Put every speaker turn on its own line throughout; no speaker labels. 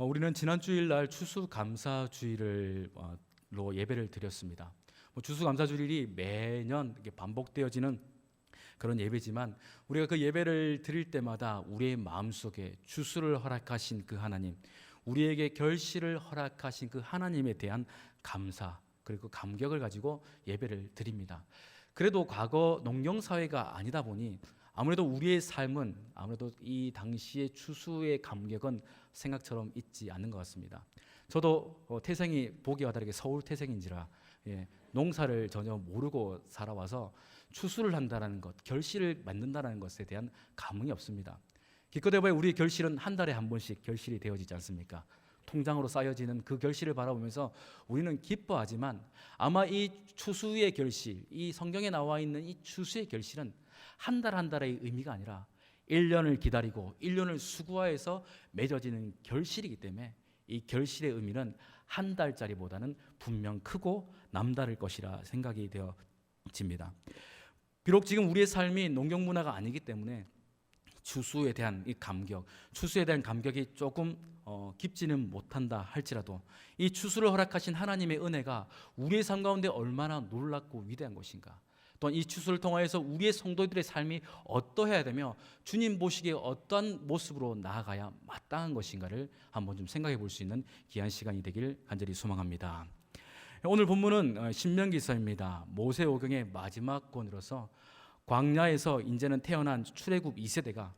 어, 우리는 지난 주일 날 추수감사주일을 어, 로 예배를 드렸습니다. 뭐 추수감사주일이 매년 반복되어지는 그런 예배지만 우리가 그 예배를 드릴 때마다 우리의 마음속에 추수를 허락하신 그 하나님, 우리에게 결실을 허락하신 그 하나님에 대한 감사 그리고 감격을 가지고 예배를 드립니다. 그래도 과거 농경 사회가 아니다 보니 아무래도 우리의 삶은 아무래도 이 당시의 추수의 감격은 생각처럼 있지 않는 것 같습니다. 저도 어, 태생이 보기와 다르게 서울 태생인지라 예, 농사를 전혀 모르고 살아와서 추수를 한다는 것, 결실을 맺는다는 것에 대한 감흥이 없습니다. 기껏 해봐야 우리의 결실은 한 달에 한 번씩 결실이 되어지지 않습니까? 통장으로 쌓여지는 그 결실을 바라보면서 우리는 기뻐하지만 아마 이 추수의 결실, 이 성경에 나와 있는 이 추수의 결실은 한달한 달의 의미가 아니라 1년을 기다리고 1년을 수고하여서 맺어지는 결실이기 때문에 이 결실의 의미는 한 달짜리보다는 분명 크고 남다를 것이라 생각이 되어집니다. 비록 지금 우리의 삶이 농경 문화가 아니기 때문에 추수에 대한 이 감격, 추수에 대한 감격이 조금 어, 깊지는 못한다 할지라도 이 추수를 허락하신 하나님의 은혜가 우리의 삶 가운데 얼마나 놀랍고 위대한 것인가. 또한 이 추수를 통하여서 우리의 성도들의 삶이 어떠해야 되며 주님 보시기에 어떠한 모습으로 나아가야 마땅한 것인가를 한번 좀 생각해 볼 수 있는 귀한 시간이 되길 간절히 소망합니다. 오늘 본문은 어, 신명기서입니다. 모세 오경의 마지막 권으로서 광야에서 이제는 태어난 출애굽 2세대가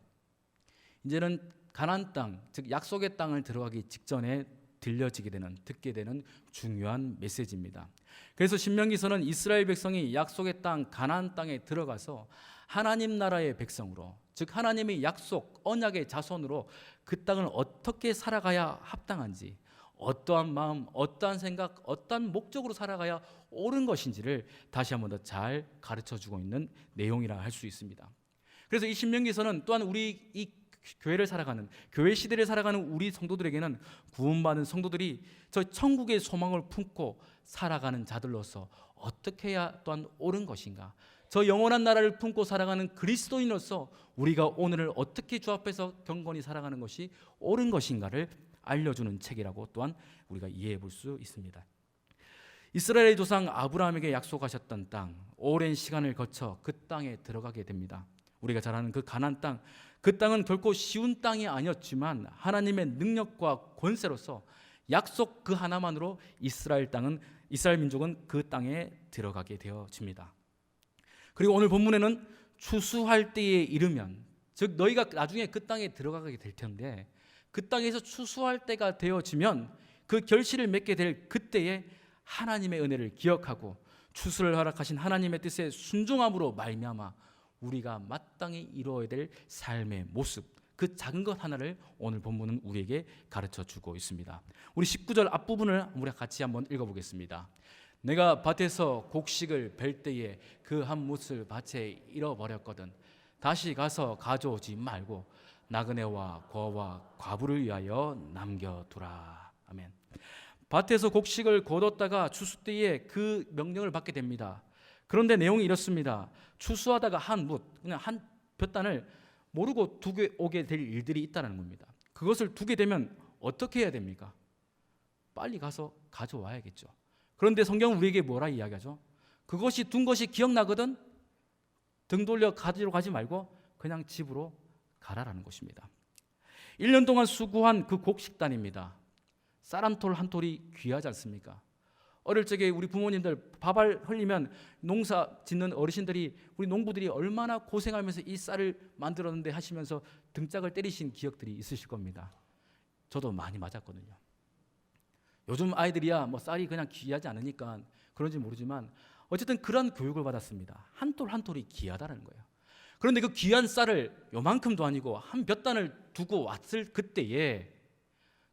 이제는 가나안 땅, 즉 약속의 땅을 들어가기 직전에 들려지게 되는 듣게 되는 중요한 메시지입니다. 그래서 신명기서는 이스라엘 백성이 약속의 땅 가나안 땅에 들어가서 하나님 나라의 백성으로 즉 하나님의 약속 언약의 자손으로 그 땅을 어떻게 살아가야 합당한지 어떠한 마음, 어떠한 생각, 어떠한 목적으로 살아가야 옳은 것인지를 다시 한번 더 잘 가르쳐 주고 있는 내용이라 할 수 있습니다. 그래서 이 신명기서는 또한 우리 이 교회를 살아가는 교회 시대를 살아가는 우리 성도들에게는 구원받은 성도들이 저 천국의 소망을 품고 살아가는 자들로서 어떻게 해야 또한 옳은 것인가? 저 영원한 나라를 품고 살아가는 그리스도인으로서 우리가 오늘을 어떻게 주 앞에서 경건히 살아가는 것이 옳은 것인가를 알려주는 책이라고 또한 우리가 이해해 볼 수 있습니다. 이스라엘의 조상 아브라함에게 약속하셨던 땅, 오랜 시간을 거쳐 그 땅에 들어가게 됩니다. 우리가 잘 아는 그 가나안 땅, 그 땅은 결코 쉬운 땅이 아니었지만 하나님의 능력과 권세로서 약속 그 하나만으로 이스라엘 땅은 이스라엘 민족은 그 땅에 들어가게 되어집니다. 그리고 오늘 본문에는 추수할 때에 이르면 즉 너희가 나중에 그 땅에 들어가게 될 텐데 그 땅에서 추수할 때가 되어지면 그 결실을 맺게 될 그때에 하나님의 은혜를 기억하고 추수를 허락하신 하나님의 뜻에 순종함으로 말미암아 우리가 마땅히 이루어야 될 삶의 모습 그 작은 것 하나를 오늘 본문은 우리에게 가르쳐 주고 있습니다. 우리 19절 앞부분을 우리가 같이 한번 읽어 보겠습니다. 내가 밭에서 곡식을 벨 때에 그한 뭇을 밭에 잃어버렸거든 다시 가서 가져오지 말고 나그네와 거와 과부를 위하여 남겨두라. 아멘. 밭에서 곡식을 거뒀다가 추수 때에 그 명령을 받게 됩니다. 그런데 내용이 이렇습니다. 추수하다가 한 뭇, 그냥 한 볕단을 모르고 두게 오게 될 일들이 있다는 겁니다. 그것을 두게 되면 어떻게 해야 됩니까? 빨리 가서 가져와야겠죠. 그런데 성경은 우리에게 뭐라 이야기하죠? 그것이 둔 것이 기억나거든 등 돌려 가지러 가지 말고 그냥 집으로 가라라는 것입니다. 1년 동안 수고한 그 곡식단입니다. 쌀한톨한 톨이 귀하지 않습니까? 어릴 적에 우리 부모님들 밥알 흘리면 농사 짓는 어르신들이 우리 농부들이 얼마나 고생하면서 이 쌀을 만들었는데 하시면서 등짝을 때리신 기억들이 있으실 겁니다. 저도 많이 맞았거든요. 요즘 아이들이야 뭐 쌀이 그냥 귀하지 않으니까 그런지 모르지만 어쨌든 그런 교육을 받았습니다. 한 톨 한 톨이 귀하다는 거예요. 그런데 그 귀한 쌀을 요만큼도 아니고 한 몇 단을 두고 왔을 그때에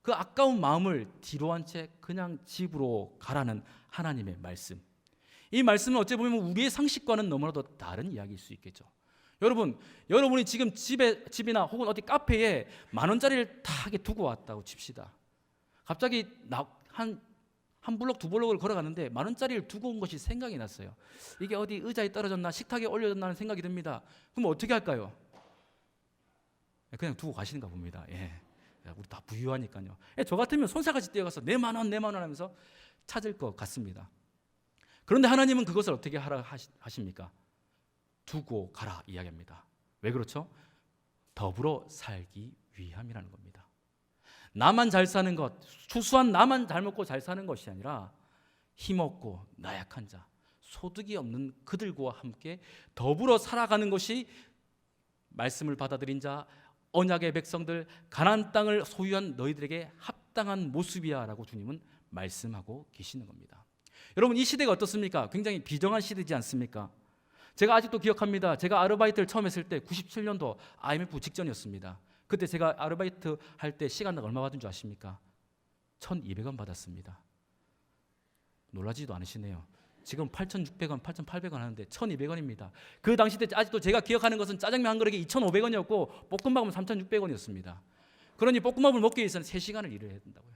그 아까운 마음을 뒤로 한 채 그냥 집으로 가라는 하나님의 말씀. 이 말씀은 어찌 보면 우리의 상식과는 너무나도 다른 이야기일 수 있겠죠. 여러분, 여러분이 지금 집에 집이나 혹은 어디 카페에 만 원짜리를 다 하게 두고 왔다고 칩시다. 갑자기 한한 한 블록 두 블록을 걸어가는데 만 원짜리를 두고 온 것이 생각이 났어요. 이게 어디 의자에 떨어졌나 식탁에 올려졌나는 생각이 듭니다. 그럼 어떻게 할까요? 그냥 두고 가시는가 봅니다. 예. 야, 우리 다 부유하니까요. 예, 저 같으면 손사같이 뛰어가서 내 만 원, 내 만 원 하면서 찾을 것 같습니다. 그런데 하나님은 그것을 어떻게 하라 하십니까? 두고 가라 이야기합니다. 왜 그렇죠? 더불어 살기 위함이라는 겁니다. 나만 잘 사는 것, 추수한 나만 잘 먹고 잘 사는 것이 아니라 힘없고 나약한 자, 소득이 없는 그들과 함께 더불어 살아가는 것이 말씀을 받아들인 자, 언약의 백성들, 가나안 땅을 소유한 너희들에게 합당한 모습이야라고 주님은 말씀하고 계시는 겁니다. 여러분 이 시대가 어떻습니까? 굉장히 비정한 시대지 않습니까? 제가 아직도 기억합니다. 제가 아르바이트를 처음 했을 때 97년도 IMF 직전이었습니다. 그때 제가 아르바이트 할 때 시간당 얼마 받은 줄 아십니까? 1,200원 받았습니다. 놀라지도 않으시네요. 지금 8,600원, 8,800원 하는데 1,200원입니다. 그 당시 때 아직도 제가 기억하는 것은 짜장면 한 그릇에 2,500원이었고 볶음밥은 3,600원이었습니다. 그러니 볶음밥을 먹기 위해서는 3시간을 일을 해야 된다고요.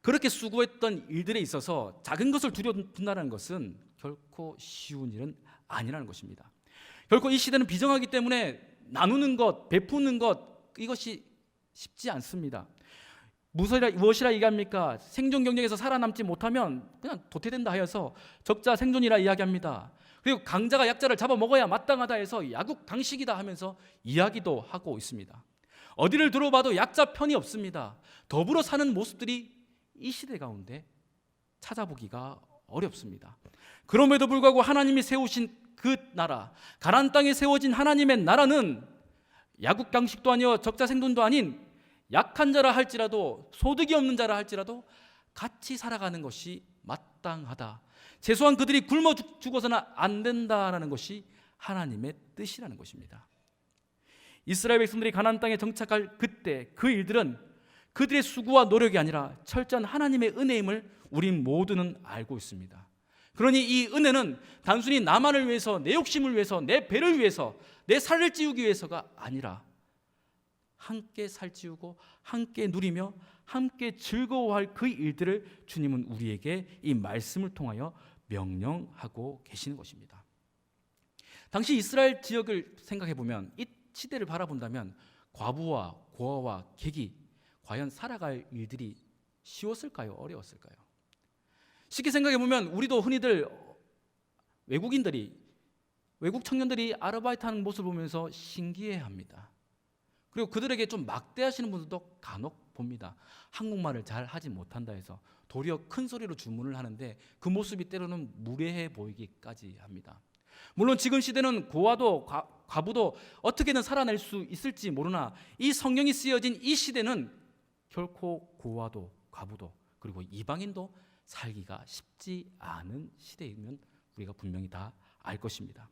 그렇게 수고했던 일들에 있어서 작은 것을 두려운다는 것은 결코 쉬운 일은 아니라는 것입니다. 결코 이 시대는 비정하기 때문에 나누는 것, 베푸는 것 이것이 쉽지 않습니다. 무엇이라, 무엇이라 얘기합니까? 생존 경쟁에서 살아남지 못하면 그냥 도태된다 하여서 적자 생존이라 이야기합니다. 그리고 강자가 약자를 잡아먹어야 마땅하다 해서 야국 당식이다 하면서 이야기도 하고 있습니다. 어디를 들어봐도 약자 편이 없습니다. 더불어 사는 모습들이 이 시대 가운데 찾아보기가 어렵습니다. 그럼에도 불구하고 하나님이 세우신 그 나라, 가나안 땅에 세워진 하나님의 나라는 야국 당식도 아니요 적자 생존도 아닌 약한 자라 할지라도 소득이 없는 자라 할지라도 같이 살아가는 것이 마땅하다. 최소한 그들이 굶어 죽- 죽어서는 안 된다라는 것이 하나님의 뜻이라는 것입니다. 이스라엘 백성들이 가나안 땅에 정착할 그때 그 일들은 그들의 수고와 노력이 아니라 철저한 하나님의 은혜임을 우린 모두는 알고 있습니다. 그러니 이 은혜는 단순히 나만을 위해서 내 욕심을 위해서 내 배를 위해서 내 살을 찌우기 위해서가 아니라 함께 살찌우고 함께 누리며 함께 즐거워할 그 일들을 주님은 우리에게 이 말씀을 통하여 명령하고 계시는 것입니다. 당시 이스라엘 지역을 생각해 보면 이 시대를 바라본다면 과부와 고아와 객이 과연 살아갈 일들이 쉬웠을까요? 어려웠을까요? 쉽게 생각해 보면 우리도 흔히들 외국인들이 외국 청년들이 아르바이트 하는 모습을 보면서 신기해합니다. 그리고 그들에게 좀 막대하시는 분들도 간혹 봅니다. 한국말을 잘 하지 못한다 해서 도리어 큰 소리로 주문을 하는데 그 모습이 때로는 무례해 보이기까지 합니다. 물론 지금 시대는 고아도 과, 과부도 어떻게든 살아낼 수 있을지 모르나 이 성경이 쓰여진 이 시대는 결코 고아도 과부도 그리고 이방인도 살기가 쉽지 않은 시대이면 우리가 분명히 다 알 것입니다.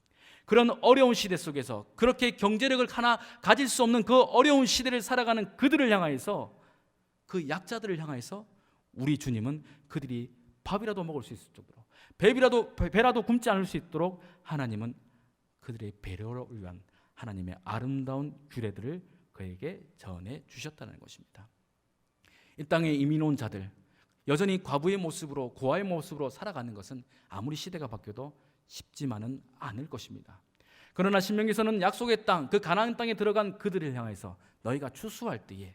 그런 어려운 시대 속에서 그렇게 경제력을 하나 가질 수 없는 그 어려운 시대를 살아가는 그들을 향하여서 그 약자들을 향하여서 우리 주님은 그들이 밥이라도 먹을 수 있을 정도로 배비라도 배라도 굶지 않을 수 있도록 하나님은 그들의 배려를 위한 하나님의 아름다운 규례들을 그에게 전해 주셨다는 것입니다. 이 땅에 이민 온 자들 여전히 과부의 모습으로 고아의 모습으로 살아가는 것은 아무리 시대가 바뀌어도 쉽지만은 않을 것입니다. 그러나 신명기서는 약속의 땅, 그 가나안 땅에 들어간 그들을 향해서 너희가 추수할 때에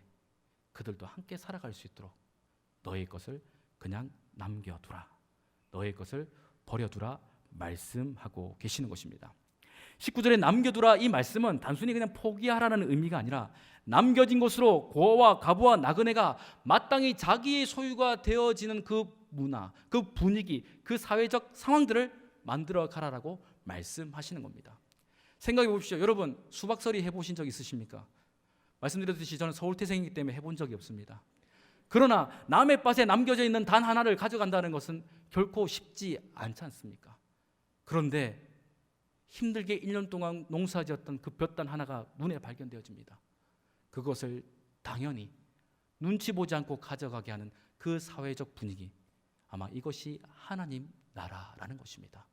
그들도 함께 살아갈 수 있도록 너의 것을 그냥 남겨두라. 너의 것을 버려두라 말씀하고 계시는 것입니다. 19절에 남겨두라 이 말씀은 단순히 그냥 포기하라는 의미가 아니라 남겨진 것으로 고아와 가부와 나그네가 마땅히 자기의 소유가 되어지는 그 문화, 그 분위기, 그 사회적 상황들을 만들어 가라라고 말씀하시는 겁니다. 생각해 보십시오. 여러분 수박서리 해보신 적 있으십니까? 말씀드렸듯이 저는 서울 태생이기 때문에 해본 적이 없습니다. 그러나 남의 밭에 남겨져 있는 단 하나를 가져간다는 것은 결코 쉽지 않지 않습니까? 그런데 힘들게 1년 동안 농사지었던 그 볕단 하나가 눈에 발견되어집니다. 그것을 당연히 눈치 보지 않고 가져가게 하는 그 사회적 분위기 아마 이것이 하나님 나라라는 것입니다.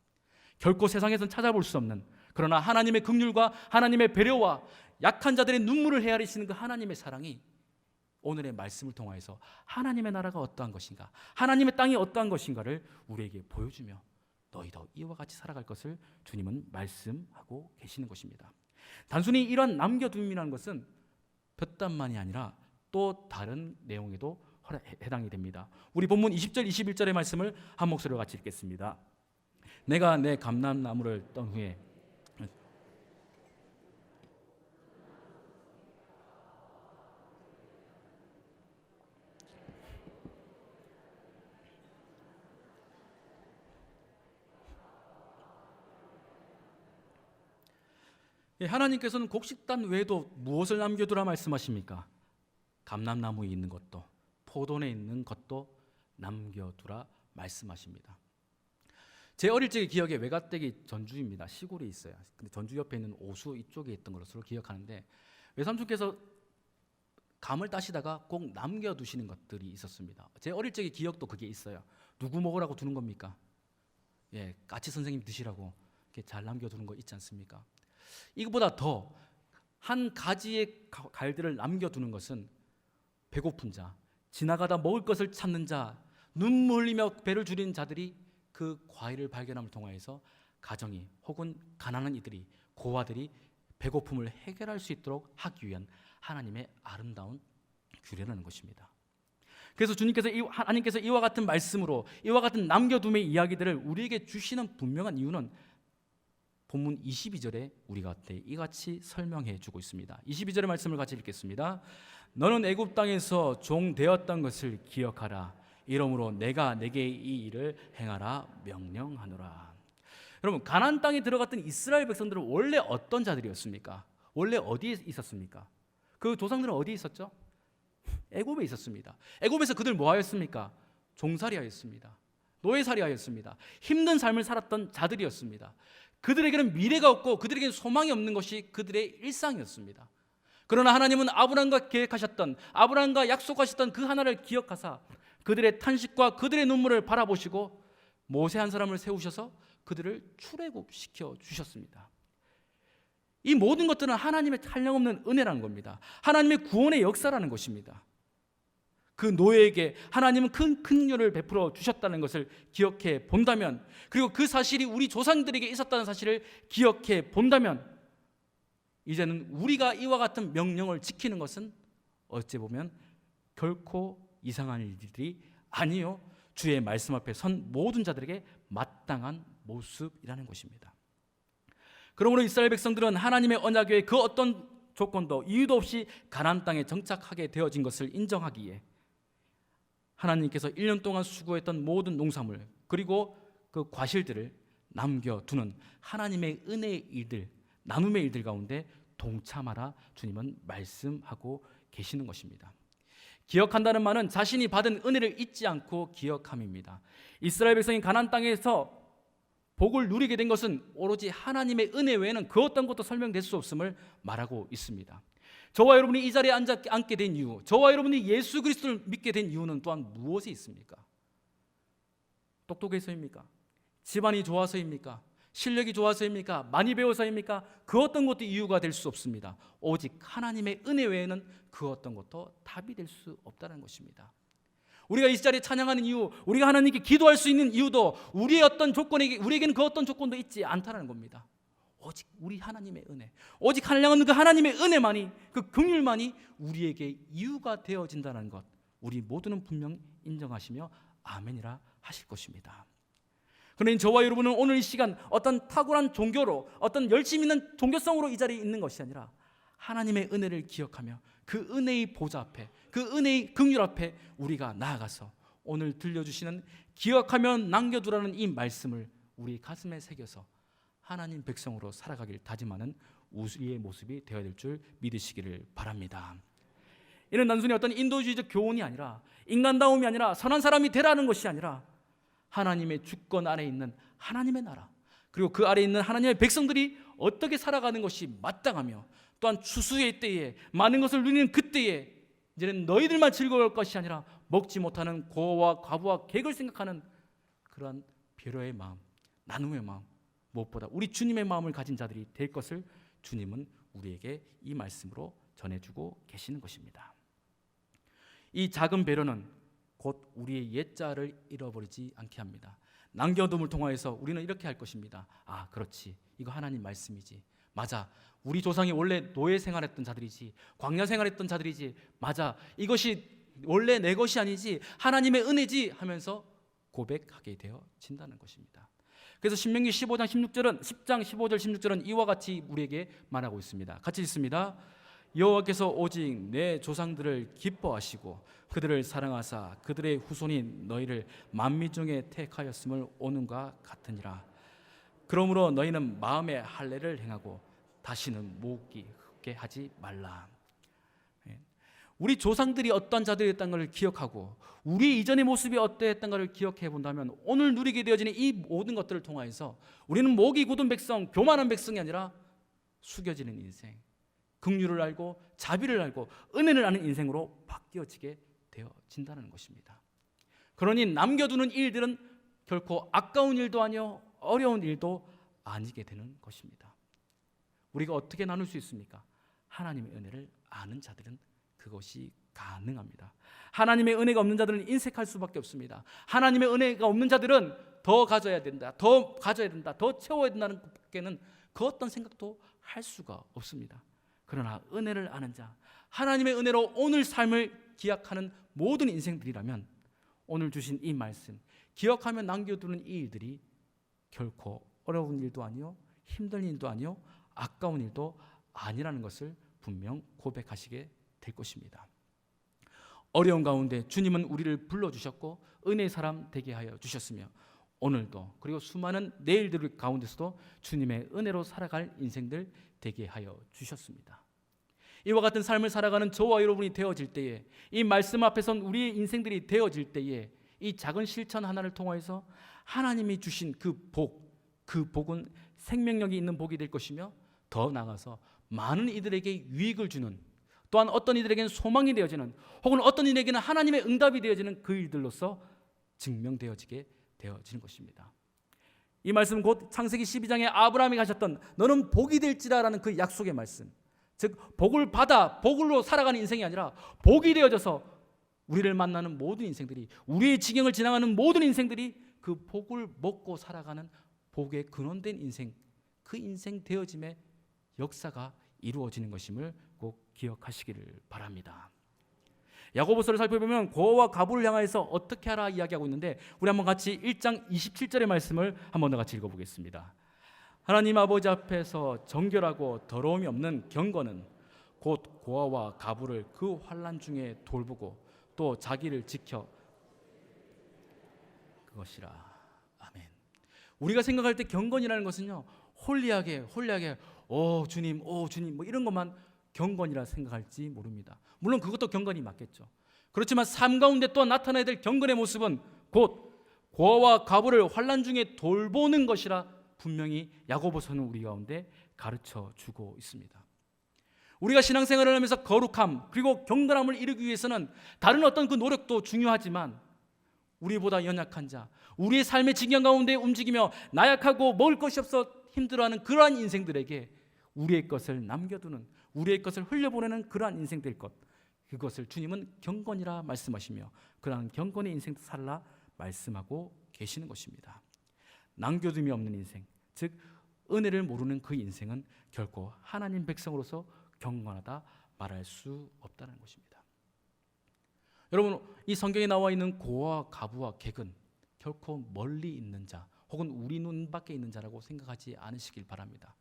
결코 세상에선 찾아볼 수 없는 그러나 하나님의 긍휼과 하나님의 배려와 약한 자들의 눈물을 헤아리시는 그 하나님의 사랑이 오늘의 말씀을 통하여서 하나님의 나라가 어떠한 것인가, 하나님의 땅이 어떠한 것인가를 우리에게 보여주며 너희도 이와 같이 살아갈 것을 주님은 말씀하고 계시는 것입니다. 단순히 이런 남겨둠이라는 것은 볕단만이 아니라 또 다른 내용에도 해당이 됩니다. 우리 본문 20절 21절의 말씀을 한 목소리로 같이 읽겠습니다. 내가 내 감람나무를 떤 후에 예, 하나님께서는 곡식단 외에도 무엇을 남겨두라 말씀하십니까? 감람나무에 있는 것도 포도에 있는 것도 남겨두라 말씀하십니다. 제 어릴 적의 기억에 외가댁이 전주입니다. 시골에 있어요. 근데 전주 옆에 있는 오수 이쪽에 있던 것으로 기억하는데 외삼촌께서 감을 따시다가 꼭 남겨두시는 것들이 있었습니다. 제 어릴 적의 기억도 그게 있어요. 누구 먹으라고 두는 겁니까? 예, 까치 선생님 드시라고 이렇게 잘 남겨두는 거 있지 않습니까? 이거보다 더 한 가지의 가- 갈들을 남겨두는 것은 배고픈 자, 지나가다 먹을 것을 찾는 자, 눈물 흘리며 배를 줄인 자들이 그 과일을 발견함을 통하여서 가정이 혹은 가난한 이들이 고아들이 배고픔을 해결할 수 있도록 하기 위한 하나님의 아름다운 규례라는 것입니다. 그래서 주님께서 이 하나님께서 이와 같은 말씀으로 이와 같은 남겨둠의 이야기들을 우리에게 주시는 분명한 이유는 본문 22절에 우리가 이같이 설명해 주고 있습니다. 22절의 말씀을 같이 읽겠습니다. 너는 애굽 땅에서 종 되었던 것을 기억하라. 이러므로 내가 내게 이 일을 행하라 명령하노라. 여러분 가나안 땅에 들어갔던 이스라엘 백성들은 원래 어떤 자들이었습니까? 원래 어디에 있었습니까? 그 조상들은 어디에 있었죠? 애굽에 있었습니다. 애굽에서 그들 뭐 하였습니까? 종살이하였습니다. 노예살이하였습니다. 힘든 삶을 살았던 자들이었습니다. 그들에게는 미래가 없고 그들에게는 소망이 없는 것이 그들의 일상이었습니다. 그러나 하나님은 아브라함과 계획하셨던 아브라함과 약속하셨던 그 하나를 기억하사 그들의 탄식과 그들의 눈물을 바라보시고 모세 한 사람을 세우셔서 그들을 출애굽시켜 주셨습니다. 이 모든 것들은 하나님의 한량없는 은혜라는 겁니다. 하나님의 구원의 역사라는 것입니다. 그 노예에게 하나님은 큰 긍휼을 베풀어 주셨다는 것을 기억해 본다면 그리고 그 사실이 우리 조상들에게 있었다는 사실을 기억해 본다면 이제는 우리가 이와 같은 명령을 지키는 것은 어찌 보면 결코 이상한 일들이 아니요 주의 말씀 앞에 선 모든 자들에게 마땅한 모습이라는 것입니다. 그러므로 이스라엘 백성들은 하나님의 언약궤의 그 어떤 조건도 이유도 없이 가나안 땅에 정착하게 되어진 것을 인정하기에 하나님께서 1년 동안 수고했던 모든 농산물 그리고 그 과실들을 남겨두는 하나님의 은혜의 일들 나눔의 일들 가운데 동참하라 주님은 말씀하고 계시는 것입니다. 기억한다는 말은 자신이 받은 은혜를 잊지 않고 기억함입니다. 이스라엘 백성이 가나안 땅에서 복을 누리게 된 것은 오로지 하나님의 은혜 외에는 그 어떤 것도 설명될 수 없음을 말하고 있습니다. 저와 여러분이 이 자리에 앉아, 앉게 된 이유, 저와 여러분이 예수 그리스도를 믿게 된 이유는 또한 무엇이 있습니까? 똑똑해서입니까? 집안이 좋아서입니까? 실력이 좋아서입니까? 많이 배워서입니까? 그 어떤 것도 이유가 될 수 없습니다. 오직 하나님의 은혜 외에는 그 어떤 것도 답이 될 수 없다는 것입니다. 우리가 이 자리에 찬양하는 이유, 우리가 하나님께 기도할 수 있는 이유도 우리의 어떤 조건에게 우리에게는 그 어떤 조건도 있지 않다는 겁니다. 오직 우리 하나님의 은혜, 오직 한량은 그 하나님의 은혜만이 그 긍휼만이 우리에게 이유가 되어진다는 것, 우리 모두는 분명 인정하시며 아멘이라 하실 것입니다. 그러니 저와 여러분은 오늘 이 시간 어떤 탁월한 종교로 어떤 열심 있는 종교성으로 이 자리에 있는 것이 아니라 하나님의 은혜를 기억하며 그 은혜의 보좌 앞에 그 은혜의 긍휼 앞에 우리가 나아가서 오늘 들려주시는 기억하면 남겨두라는 이 말씀을 우리 가슴에 새겨서 하나님 백성으로 살아가길 다짐하는 우리의 모습이 되어야 될 줄 믿으시기를 바랍니다. 이는 단순히 어떤 인도주의적 교훈이 아니라 인간다움이 아니라 선한 사람이 되라는 것이 아니라 하나님의 주권 아래 있는 하나님의 나라 그리고 그 아래 있는 하나님의 백성들이 어떻게 살아가는 것이 마땅하며 또한 추수의 때에 많은 것을 누리는 그때에 이제는 너희들만 즐거울 것이 아니라 먹지 못하는 고와 과부와 객을 생각하는 그러한 배려의 마음, 나눔의 마음 무엇보다 우리 주님의 마음을 가진 자들이 될 것을 주님은 우리에게 이 말씀으로 전해주고 계시는 것입니다. 이 작은 배려는 곧 우리의 옛자를 잃어버리지 않게 합니다. 남겨둠을 통하여서 우리는 이렇게 할 것입니다. 아, 그렇지. 이거 하나님 말씀이지. 맞아. 우리 조상이 원래 노예 생활했던 자들이지. 광야 생활했던 자들이지. 맞아. 이것이 원래 내 것이 아니지. 하나님의 은혜지 하면서 고백하게 되어진다는 것입니다. 그래서 신명기 15장 16절은 10장 15절 16절은 이와 같이 우리에게 말하고 있습니다. 같이 읽습니다. 여호와께서 오직 내 조상들을 기뻐하시고 그들을 사랑하사 그들의 후손인 너희를 만민 중에 택하였음을 오는과 같으니라. 그러므로 너희는 마음의 할례를 행하고 다시는 모으기 게 하지 말라. 예. 우리 조상들이 어떤 자들이었던 것을 기억하고 우리 이전의 모습이 어떠했던 것을 기억해 본다면 오늘 누리게 되어지는 이 모든 것들을 통하여서 우리는 목이 굳은 백성, 교만한 백성이 아니라 숙여지는 인생, 긍휼을 알고 자비를 알고 은혜를 아는 인생으로 바뀌어지게 되어진다는 것입니다. 그러니 남겨두는 일들은 결코 아까운 일도 아니요 어려운 일도 아니게 되는 것입니다. 우리가 어떻게 나눌 수 있습니까? 하나님의 은혜를 아는 자들은 그것이 가능합니다. 하나님의 은혜가 없는 자들은 인색할 수밖에 없습니다. 하나님의 은혜가 없는 자들은 더 가져야 된다, 더 가져야 된다, 더 채워야 된다는 것밖에는 그 어떤 생각도 할 수가 없습니다. 그러나 은혜를 아는 자, 하나님의 은혜로 오늘 삶을 기약하는 모든 인생들이라면 오늘 주신 이 말씀, 기억하며 남겨두는 이 일들이 결코 어려운 일도 아니요, 힘든 일도 아니요, 아까운 일도 아니라는 것을 분명 고백하시게 될 것입니다. 어려운 가운데 주님은 우리를 불러 주셨고 은혜의 사람 되게 하여 주셨으며 오늘도 그리고 수많은 내일들 가운데서도 주님의 은혜로 살아갈 인생들 되게 하여 주셨습니다. 이와 같은 삶을 살아가는 저와 여러분이 되어질 때에 이 말씀 앞에선 우리의 인생들이 되어질 때에 이 작은 실천 하나를 통하여서 하나님이 주신 그 복, 그 복은 생명력이 있는 복이 될 것이며 더 나아가서 많은 이들에게 유익을 주는 또한 어떤 이들에게는 소망이 되어지는 혹은 어떤 이에게는 하나님의 응답이 되어지는 그 일들로서 증명되어지게 되어지는 것입니다. 이 말씀 곧 창세기 12장에 아브라함이 가셨던 너는 복이 될지라라는 그 약속의 말씀. 즉 복을 받아 복으로 살아가는 인생이 아니라 복이 되어져서 우리를 만나는 모든 인생들이 우리의 지경을 지나가는 모든 인생들이 그 복을 먹고 살아가는 복의 근원된 인생 그 인생 되어짐의 역사가 이루어지는 것임을 꼭 기억하시기를 바랍니다. 야고보서를 살펴보면 고와 가부를 향하여서 어떻게 하라 이야기하고 있는데 우리 한번 같이 1장 27절의 말씀을 한번 더 같이 읽어보겠습니다. 하나님 아버지 앞에서 정결하고 더러움이 없는 경건은 곧 고아와 가부를 그 환란 중에 돌보고 또 자기를 지켜 그것이라 아멘. 우리가 생각할 때 경건이라는 것은요 홀리하게 홀리하게 오 주님 오 주님 뭐 이런 것만 경건이라 생각할지 모릅니다. 물론 그것도 경건이 맞겠죠. 그렇지만 삶 가운데 또 나타나야 될 경건의 모습은 곧 고아와 가부를 환란 중에 돌보는 것이라 분명히 야고보서는 우리 가운데 가르쳐 주고 있습니다. 우리가 신앙생활을 하면서 거룩함 그리고 경건함을 이루기 위해서는 다른 어떤 그 노력도 중요하지만 우리보다 연약한 자, 우리의 삶의 지경 가운데 움직이며 나약하고 먹을 것이 없어 힘들어하는 그러한 인생들에게 우리의 것을 남겨두는 우리의 것을 흘려보내는 그러한 인생 될 것 그것을 주님은 경건이라 말씀하시며 그러한 경건의 인생 살라 말씀하고 계시는 것입니다. 남겨둠이 없는 인생, 즉 은혜를 모르는 그 인생은 결코 하나님 백성으로서 경건하다 말할 수 없다는 것입니다. 여러분 이 성경에 나와 있는 고와 가부와 객은 결코 멀리 있는 자 혹은 우리 눈 밖에 있는 자라고 생각하지 않으시길 바랍니다.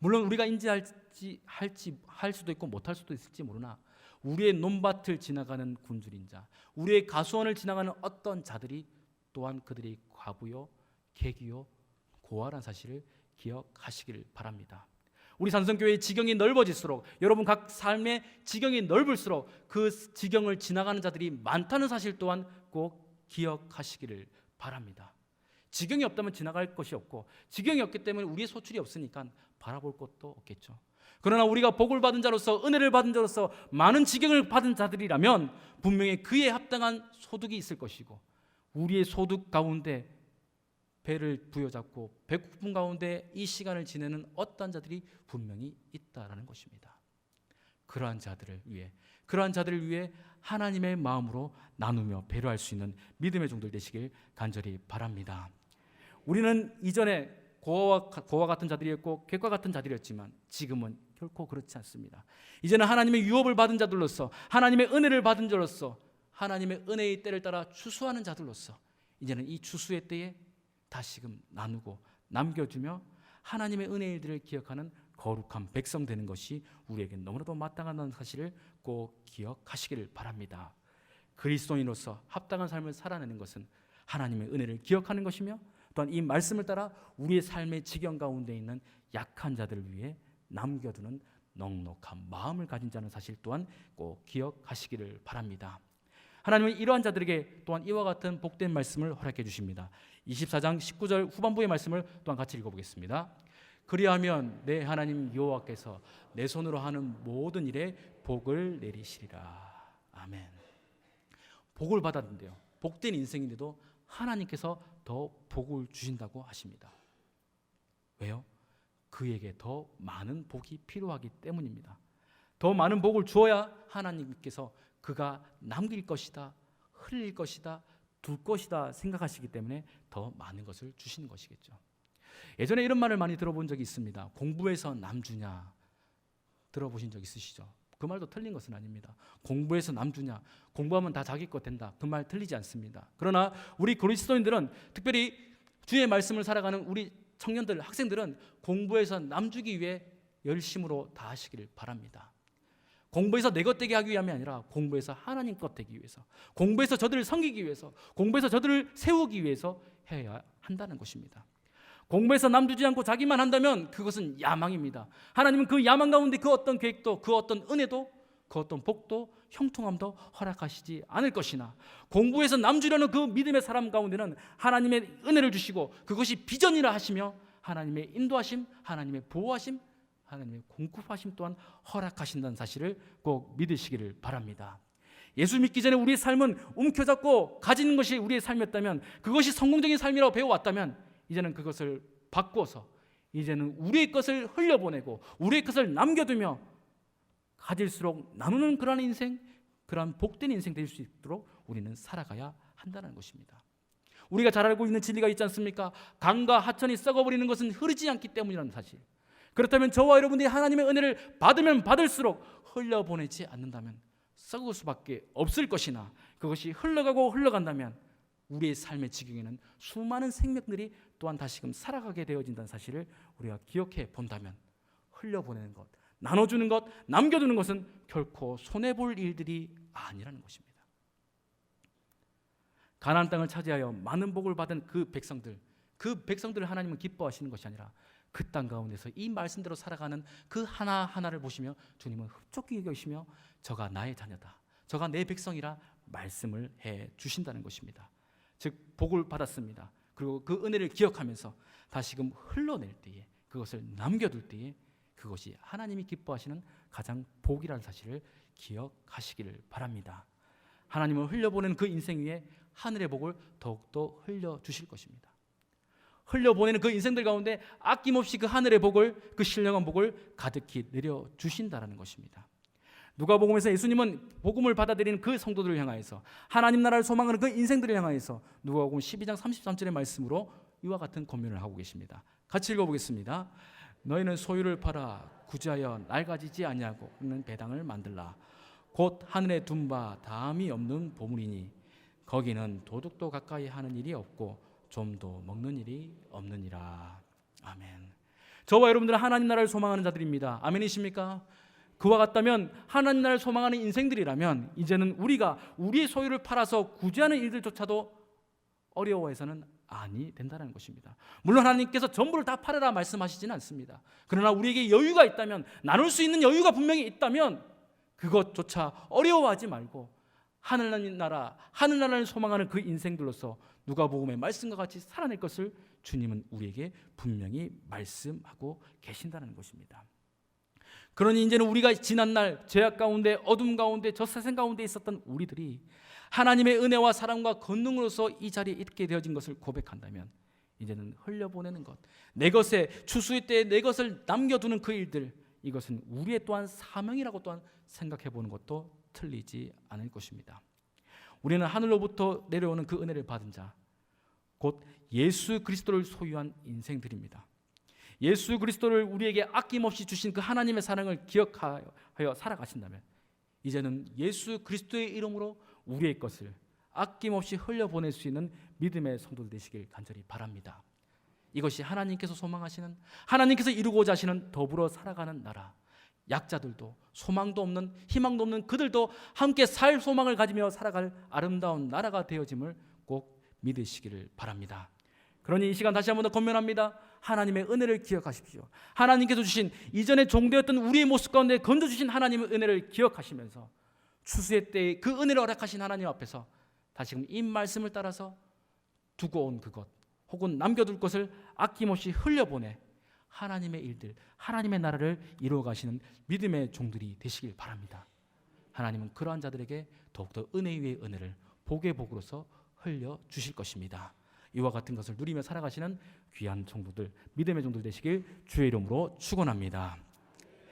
물론 우리가 인지할지 할지 할 수도 있고 못할 수도 있을지 모르나 우리의 논밭을 지나가는 굶주린 자, 우리의 가수원을 지나가는 어떤 자들이 또한 그들이 과부요, 객이요, 고아란 사실을 기억하시기를 바랍니다. 우리 산성교회의 지경이 넓어질수록 여러분 각 삶의 지경이 넓을수록 그 지경을 지나가는 자들이 많다는 사실 또한 꼭 기억하시기를 바랍니다. 지경이 없다면 지나갈 것이 없고 지경이 없기 때문에 우리의 소출이 없으니까 바라볼 것도 없겠죠. 그러나 우리가 복을 받은 자로서 은혜를 받은 자로서 많은 지경을 받은 자들이라면 분명히 그에 합당한 소득이 있을 것이고 우리의 소득 가운데 배를 부여잡고 배고픔 가운데 이 시간을 지내는 어떤 자들이 분명히 있다라는 것입니다. 그러한 자들을 위해 그러한 자들을 위해 하나님의 마음으로 나누며 배려할 수 있는 믿음의 종들 되시길 간절히 바랍니다. 우리는 이전에 고와, 고와 같은 자들이었고 객과 같은 자들이었지만 지금은 결코 그렇지 않습니다. 이제는 하나님의 유업을 받은 자들로서 하나님의 은혜를 받은 자로서 하나님의 은혜의 때를 따라 추수하는 자들로서 이제는 이 추수의 때에 다시금 나누고 남겨주며 하나님의 은혜의 일들을 기억하는 거룩한 백성 되는 것이 우리에게 너무나도 마땅하다는 사실을 꼭 기억하시기를 바랍니다. 그리스도인으로서 합당한 삶을 살아내는 것은 하나님의 은혜를 기억하는 것이며 또한 이 말씀을 따라 우리의 삶의 지경 가운데 있는 약한 자들을 위해 남겨두는 넉넉한 마음을 가진 자는 사실 또한 꼭 기억하시기를 바랍니다. 하나님은 이러한 자들에게 또한 이와 같은 복된 말씀을 허락해 주십니다. 24장 19절 후반부의 말씀을 또한 같이 읽어보겠습니다. 그리하면 내 하나님 여호와께서 내 손으로 하는 모든 일에 복을 내리시리라. 아멘. 복을 받았는데요. 복된 인생인데도 하나님께서 더 복을 주신다고 하십니다. 왜요? 그에게 더 많은 복이 필요하기 때문입니다. 더 많은 복을 주어야 하나님께서 그가 남길 것이다, 흘릴 것이다, 둘 것이다 생각하시기 때문에 더 많은 것을 주시는 것이겠죠. 예전에 이런 말을 많이 들어본 적이 있습니다. 공부해서 남 주냐 들어보신 적 있으시죠? 그 말도 틀린 것은 아닙니다. 공부해서 남 주냐 공부하면 다 자기 것 된다 그 말 틀리지 않습니다. 그러나 우리 그리스도인들은 특별히 주의 말씀을 살아가는 우리 청년들 학생들은 공부해서 남 주기 위해 열심으로 다 하시기를 바랍니다. 공부해서 내 것 되게 하기 위함이 아니라 공부해서 하나님 것 되기 위해서 공부해서 저들을 섬기기 위해서 공부해서 저들을 세우기 위해서 해야 한다는 것입니다. 공부해서 남주지 않고 자기만 한다면 그것은 야망입니다. 하나님은 그 야망 가운데 그 어떤 계획도 그 어떤 은혜도 그 어떤 복도 형통함도 허락하시지 않을 것이나 공부해서 남주려는 그 믿음의 사람 가운데는 하나님의 은혜를 주시고 그것이 비전이라 하시며 하나님의 인도하심, 하나님의 보호하심, 하나님의 공급하심 또한 허락하신다는 사실을 꼭 믿으시기를 바랍니다. 예수 믿기 전에 우리의 삶은 움켜잡고 가지는 것이 우리의 삶이었다면 그것이 성공적인 삶이라고 배워왔다면 이제는 그것을 바꿔서 이제는 우리의 것을 흘려보내고 우리의 것을 남겨두며 가질수록 나누는 그러한 인생, 그러한 복된 인생 될 수 있도록 우리는 살아가야 한다는 것입니다. 우리가 잘 알고 있는 진리가 있지 않습니까? 강과 하천이 썩어버리는 것은 흐르지 않기 때문이라는 사실. 그렇다면 저와 여러분들이 하나님의 은혜를 받으면 받을수록 흘려보내지 않는다면 썩을 수밖에 없을 것이나 그것이 흘러가고 흘러간다면 우리의 삶의 지경에는 수많은 생명들이 또한 다시금 살아가게 되어진다는 사실을 우리가 기억해 본다면 흘려보내는 것, 나눠주는 것, 남겨두는 것은 결코 손해볼 일들이 아니라는 것입니다. 가나안 땅을 차지하여 많은 복을 받은 그 백성들, 그 백성들을 하나님은 기뻐하시는 것이 아니라 그 땅 가운데서 이 말씀대로 살아가는 그 하나 하나를 보시며 주님은 흡족히 여기시며 저가 나의 자녀다, 저가 내 백성이라 말씀을 해 주신다는 것입니다. 즉 복을 받았습니다. 그리고 그 은혜를 기억하면서 다시금 흘러낼 때에 그것을 남겨둘 때에 그것이 하나님이 기뻐하시는 가장 복이라는 사실을 기억하시기를 바랍니다. 하나님은 흘려보내는 그 인생 위에 하늘의 복을 더욱더 흘려주실 것입니다. 흘려보내는 그 인생들 가운데 아낌없이 그 하늘의 복을 그 신령한 복을 가득히 내려주신다라는 것입니다. 누가복음에서 예수님은 복음을 받아들이는 그 성도들을 향하여서 하나님 나라를 소망하는 그 인생들을 향하여서 누가복음 12장 33절의 말씀으로 이와 같은 권면을 하고 계십니다. 같이 읽어보겠습니다. 너희는 소유를 팔아 구제하여 낡아지지 아니하고 는 배당을 만들라. 곧 하늘에 둔 바 다함이 없는 보물이니 거기는 도둑도 가까이 하는 일이 없고 좀도 먹는 일이 없느니라. 아멘. 저와 여러분들은 하나님 나라를 소망하는 자들입니다. 아멘이십니까? 그와 같다면 하나님 나라를 소망하는 인생들이라면 이제는 우리가 우리의 소유를 팔아서 구제하는 일들조차도 어려워해서는 아니 된다는 것입니다. 물론 하나님께서 전부를 다 팔아라 말씀하시지는 않습니다. 그러나 우리에게 여유가 있다면 나눌 수 있는 여유가 분명히 있다면 그것조차 어려워하지 말고 하늘나라 나라 하늘나라를 소망하는 그 인생들로서 누가복음의 말씀과 같이 살아낼 것을 주님은 우리에게 분명히 말씀하고 계신다는 것입니다. 그러니 이제는 우리가 지난날 죄악 가운데 어둠 가운데 저 세상 가운데 있었던 우리들이 하나님의 은혜와 사랑과 권능으로서 이 자리에 있게 되어진 것을 고백한다면 이제는 흘려보내는 것, 내 것에 추수의 때에 내 것을 남겨두는 그 일들 이것은 우리의 또한 사명이라고 또한 생각해 보는 것도 틀리지 않을 것입니다. 우리는 하늘로부터 내려오는 그 은혜를 받은 자, 곧 예수 그리스도를 소유한 인생들입니다. 예수 그리스도를 우리에게 아낌없이 주신 그 하나님의 사랑을 기억하여 살아가신다면 이제는 예수 그리스도의 이름으로 우리의 것을 아낌없이 흘려보낼 수 있는 믿음의 성도들 되시길 간절히 바랍니다. 이것이 하나님께서 소망하시는 하나님께서 이루고자 하시는 더불어 살아가는 나라 약자들도 소망도 없는 희망도 없는 그들도 함께 살 소망을 가지며 살아갈 아름다운 나라가 되어짐을 꼭 믿으시기를 바랍니다. 그러니 이 시간 다시 한 번 더 권면합니다. 하나님의 은혜를 기억하십시오. 하나님께서 주신 이전에 종되었던 우리의 모습 가운데 건져 주신 하나님의 은혜를 기억하시면서 추수의 때에 그 은혜를 허락하신 하나님 앞에서 다시금 이 말씀을 따라서 두고 온 그것 혹은 남겨둘 것을 아낌없이 흘려보내 하나님의 일들, 하나님의 나라를 이루어 가시는 믿음의 종들이 되시길 바랍니다. 하나님은 그러한 자들에게 더욱더 은혜 위의 은혜를 복의 복으로서 흘려 주실 것입니다. 이와 같은 것을 누리며 살아가시는 귀한 종도들, 믿음의 종들 되시길 주의 이름으로 축원합니다.